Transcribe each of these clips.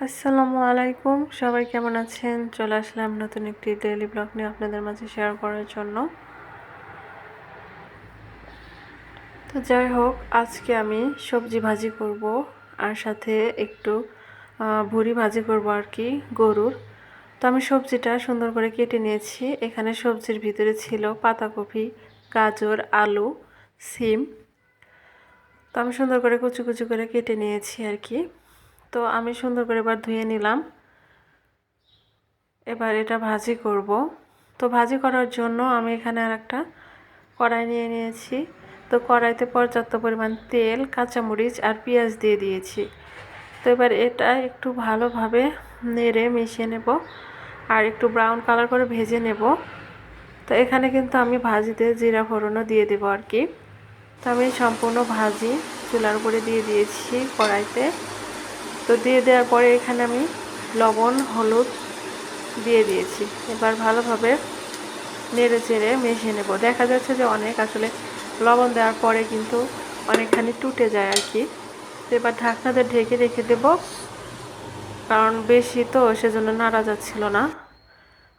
আসসালামু আলাইকুম। সবাই কেমন আছেন? চলে আসলাম নতুন একটি ডেইলি ব্লগ নিয়ে আপনাদের মাঝে শেয়ার করার জন্য। তো যাই হোক, আজকে আমি সবজি ভাজি করব আর সাথে একটু ভুড়ি ভাজি করব আর কি, গরুর। তো আমি সবজিটা সুন্দর করে কেটে নিয়েছি। এখানে সবজির ভিতরে ছিল পাতাকপি, গাজর, আলু, সিম। তো আমি সুন্দর করে কুচু কুচু করে কেটে নিয়েছি আর কি। তো আমি সুন্দর করে এবার ধুয়ে নিলাম। এবার এটা ভাজি করব। তো ভাজি করার জন্য আমি এখানে আর একটা কড়াই নিয়ে নিয়েছি। তো কড়াইতে পর্যাপ্ত পরিমাণ তেল, কাঁচামরিচ আর পেঁয়াজ দিয়ে দিয়েছি। তো এবার এটা একটু ভালোভাবে নেড়ে মিশিয়ে নেব আর একটু ব্রাউন কালার করে ভেজে নেব। তো এখানে কিন্তু আমি ভাজিতে জিরা ফোড়নও দিয়ে দেবো আর কি। তো আমি সম্পূর্ণ ভাজি চুলার উপরে দিয়ে দিয়েছি কড়াইতে। তো দিয়ে দেওয়ার পরে এখানে আমি লবণ, হলুদ দিয়ে দিয়েছি। এবার ভালোভাবে নেড়ে চেড়ে মিশিয়ে নেব। দেখা যাচ্ছে যে অনেক আসলে লবণ দেওয়ার পরে কিন্তু অনেকখানি টুটে যায় আর কি। তো এবার ঢাকনাতে ঢেকে রেখে দেব, কারণ বেশি তো সেজন্য নাড়া যাচ্ছিল না।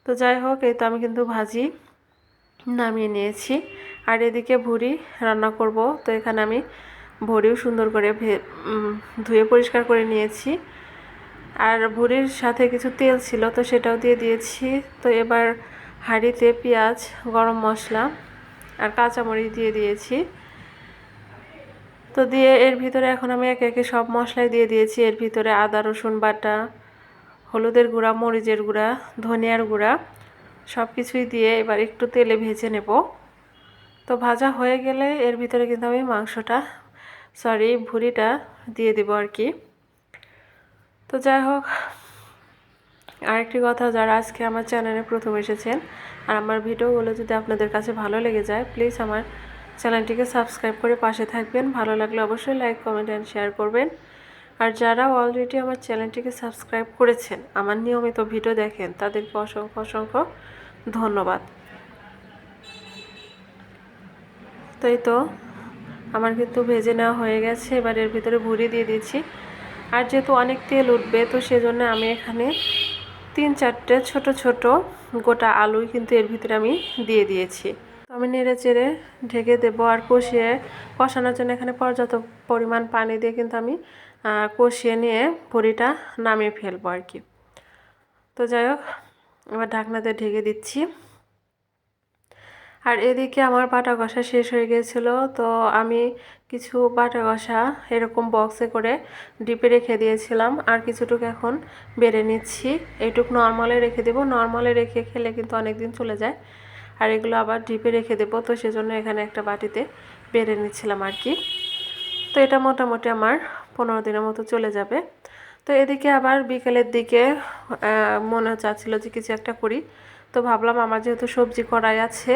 তো যাই হোক, এই তো আমি কিন্তু ভাজি নামিয়ে নিয়েছি। আর এদিকে ভুড়ি রান্না করব। তো এখানে আমি ভুড়িও সুন্দর করে ধুয়ে পরিষ্কার করে নিয়েছি। আর ভুড়ির সাথে কিছু তেল ছিল, তো সেটাও দিয়ে দিয়েছি। তো এবার হাঁড়িতে পেঁয়াজ, গরম মশলা আর কাঁচামরিচ দিয়ে দিয়েছি। তো দিয়ে এর ভিতরে এখন আমি একে একে সব মশলাই দিয়ে দিয়েছি। এর ভিতরে আদা, রসুন বাটা, হলুদের গুঁড়া, মরিচের গুঁড়া, ধনিয়ার গুঁড়া সব কিছুই দিয়ে এবার একটু তেলে ভেজে নেব। তো ভাজা হয়ে গেলে এর ভিতরে কিন্তু আমি মাংসটা সরি ভুড়িটা দিয়ে দেবো আর কি। তো যাই হোক, আরেকটি কথা, যারা আজকে আমার চ্যানেলে প্রথম এসেছেন আর আমার ভিডিওগুলো যদি আপনাদের কাছে ভালো লেগে যায় প্লিজ আমার চ্যানেলটিকে সাবস্ক্রাইব করে পাশে থাকবেন। ভালো লাগলে অবশ্যই লাইক কমেন্ট অ্যান্ড শেয়ার করবেন। আর যারা অলরেডি আমার চ্যানেলটিকে সাবস্ক্রাইব করেছেন, আমার নিয়মিত ভিডিও দেখেন, তাদেরকে অসংখ্য অসংখ্য ধন্যবাদ। তাই তো আমার কিন্তু ভেজে নেওয়া হয়ে গেছে, এবার এর ভিতরে ভুড়ি দিয়ে দিয়েছি। আর যেহেতু অনেক তেল উঠবে, তো সেজন্য আমি এখানে তিন চারটে ছোট ছোট গোটা আলুই কিন্তু এর ভিতরে আমি দিয়ে দিয়েছি। আমি নেড়ে চেড়ে ঢেকে দেবো আর কষিয়ে, কষানোর জন্য এখানে পর্যাপ্ত পরিমাণ পানি দিয়ে কিন্তু আমি কষিয়ে নিয়ে ভুড়িটা নামিয়ে ফেলব আর কি। তো যাই হোক, এবার ঢাকনাতে ঢেকে দিচ্ছি। আর এদিকে আমার বাটা কষা শেষ হয়ে গিয়েছিল, তো আমি কিছু বাটা কষা এরকম বক্সে করে ডিপে রেখে দিয়েছিলাম। আর কিছুটুকু এখন বেড়ে নিচ্ছি। এইটুকু নর্মালে রেখে দেবো। নর্মালে রেখে খেলে কিন্তু অনেক দিন চলে যায়। আর এগুলো আবার ডিপে রেখে দেবো। তো সেজন্য এখানে একটা বাটিতে বেড়ে নিচ্ছিলাম আর কি। তো এটা মোটামুটি আমার পনেরো দিনের মতো চলে যাবে। তো এদিকে আবার বিকেলের দিকে মনে চাচ্ছিল যে কিছু একটা করি। তো ভাবলাম আমার যেহেতু সবজি কড়াই আছে,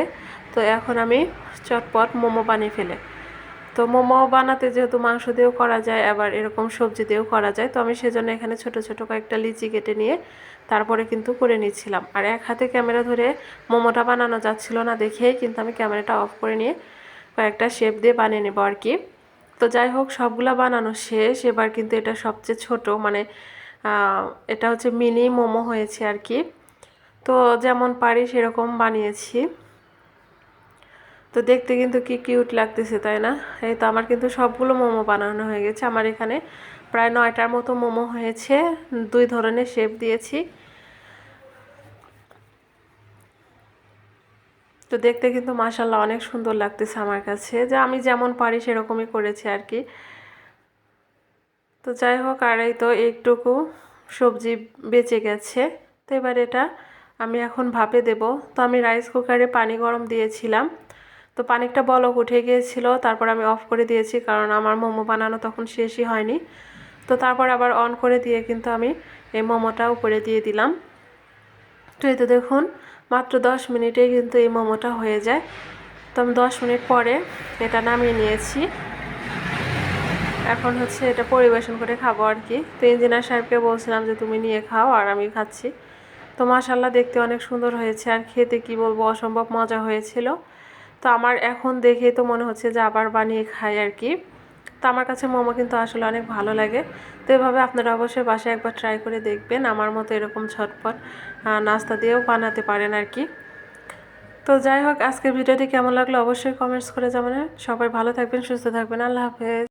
তো এখন আমি চটপট মোমো বানিয়ে ফেলে। তো মোমো বানাতে যেহেতু মাংস দিয়েও করা যায়, আবার এরকম সবজি দিয়েও করা যায়, তো আমি সেজন্য এখানে ছোট ছোট কয়েকটা লিচি কেটে নিয়ে তারপরে কিন্তু করে নিচ্ছিলাম। আর এক হাতে ক্যামেরা ধরে মোমোটা বানানো যাচ্ছিল না দেখেই কিন্তু আমি ক্যামেরাটা অফ করে নিয়ে কয়েকটা শেপ দিয়ে বানিয়ে নেব আর কি। তো যাই হোক, সবগুলা বানানো শেষ, এবার কিন্তু এটা সবচেয়ে ছোট মানে এটা হচ্ছে মিনি মোমো হয়েছে আর কি। তো যেমন পারি সেরকম বানিয়েছি। তো দেখতে কিন্তু কি কিউট লাগতেছে, তাই না? এই তো আমার কিন্তু সবগুলো মোমো বানানো হয়ে গেছে। আমার এখানে প্রায় নয়টার মতো মোমো হয়েছে। দুই ধরনের শেপ দিয়েছি। তো দেখতে কিন্তু মাসাল্লাহ অনেক সুন্দর লাগতেছে আমার কাছে। যে আমি যেমন পারি সেরকমই করেছি আর কি। তো যাই হোক, আর এই তো একটুকু সবজি বেঁচে গেছে। তো এবার এটা আমি এখন ভাপে দেব। তো আমি রাইস কুকারে পানি গরম দিয়েছিলাম। তো পানিটা বলক উঠে গিয়েছিল, তারপর আমি অফ করে দিয়েছি, কারণ আমার মোমো বানানো তখন শেষই হয়নি। তো তারপর আবার অন করে দিয়ে কিন্তু আমি এই মোমোটা উপরে দিয়ে দিলাম। তো এই তো দেখুন, মাত্র দশ মিনিটে কিন্তু এই মোমোটা হয়ে যায়। তো আমি দশ মিনিট পরে এটা নামিয়ে নিয়েছি। এখন হচ্ছে এটা পরিবেশন করে খাব আর কি। তো ইঞ্জিনিয়ার সাহেবকে বলছিলাম যে, তুমি নিয়ে খাও আর আমি খাচ্ছি। তো মাশাল্লাহ দেখতে অনেক সুন্দর হয়েছে। আর খেতে কি বলব, অসম্ভব মজা হয়েছিল। তো আমার এখন দেখে তো মনে হচ্ছে যে আবার বানিয়ে খাই আর কি। তো আমার কাছে মোমো কিন্তু আসলে অনেক ভালো লাগে। তো এভাবে আপনারা অবশ্যই বাসায় একবার ট্রাই করে দেখবেন। আমার মতো এরকম ঝটপট নাস্তা দিয়েও বানাতে পারেন আর কি। তো যাই হোক, আজকের ভিডিওটি কেমন লাগল অবশ্যই কমেন্টস করে জানাবেন। সবাই ভালো থাকবেন, সুস্থ থাকবেন। আল্লাহ হাফেজ।